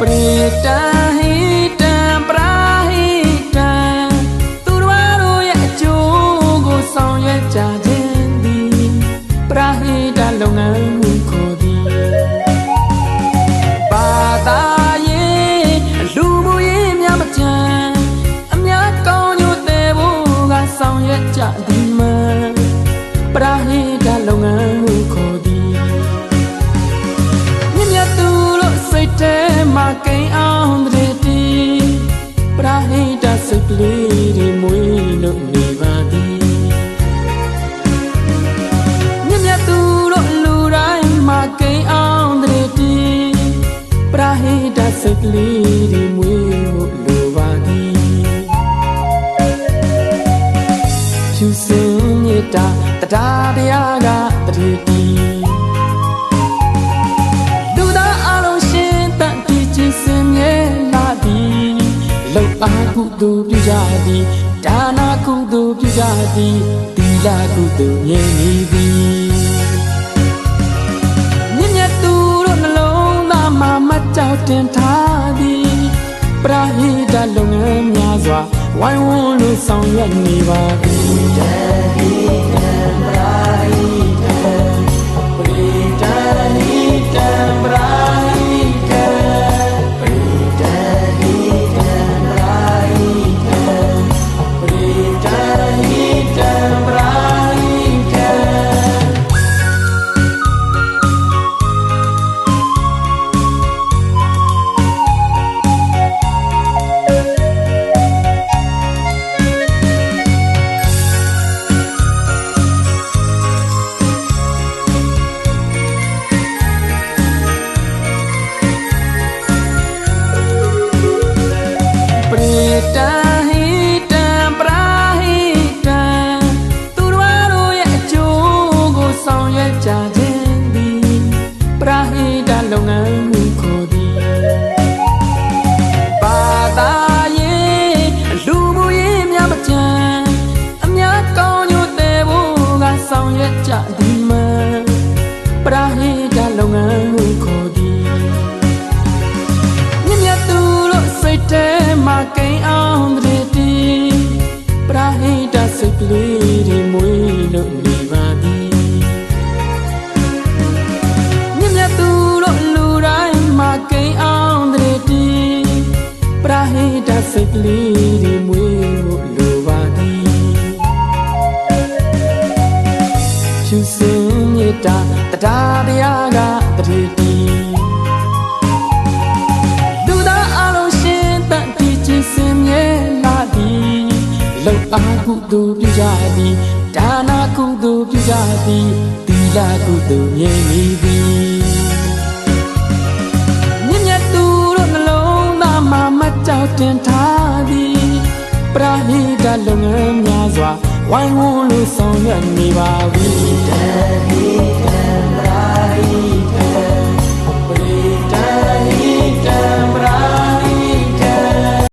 ព្រា ကိန်အောင်တည်းတီပရာဟိတစိတ်ကလေးတွေမွေးလို့နေပါသည်မြတ်မြတ်သူတို့လူတိုင်းမှာကိန်အောင်တည်းတီပရာဟိတစိတ်ကလေးတွေမွေးလို့လိုပါသည်ဖြူစင်မြတ်တာတရားတရားကတည်းတီ လောက်အားကုသိုလ်ပြုကြသည်ဒါနာကုသိုလ်ပြုကြသည်သီလကုသိုလ်မြဲနေသည်မြင့်မြတ်သူတို့နှလုံးသားမှာမကြောက်တင်ထားသည်ပရာဟိတလုပ်ငန်းများစွာဝိုင်းဝန်းလို့ဆောင်ရွက်နေပါသည်တဟိတံပရာဟိတံပရိတံဟိတံပရာ လုပ်ငန်းမှုခေါ်သည်ဘာသာရေးလူမှုရေးများမကြံအများကောင်းညို့တဲ့ဘုကဆောင်ရွက်ကြသည်မှာပရာဟိတလုပ်ငန်းမှု လေးတွေမွေးဖို့လိုပါသည်ဖြူစင်မြေတာတရားတရားကတတိတီလူသားအလုံးရှင်တန်တီချင်းစင်မြဲလာသည်လောက်အားကုသိုလ်ပြုကြသည်ဒါနာကုသိုလ်ပြုကြသည်သီလကုသိုလ်မြဲနေသည် တင်ထားသည်ပရာဟိတလုပ်ငန်းများစွာဝိုင်းဝန်းလို့ဆောင်ရွက်နေပါပြီတဟိတံ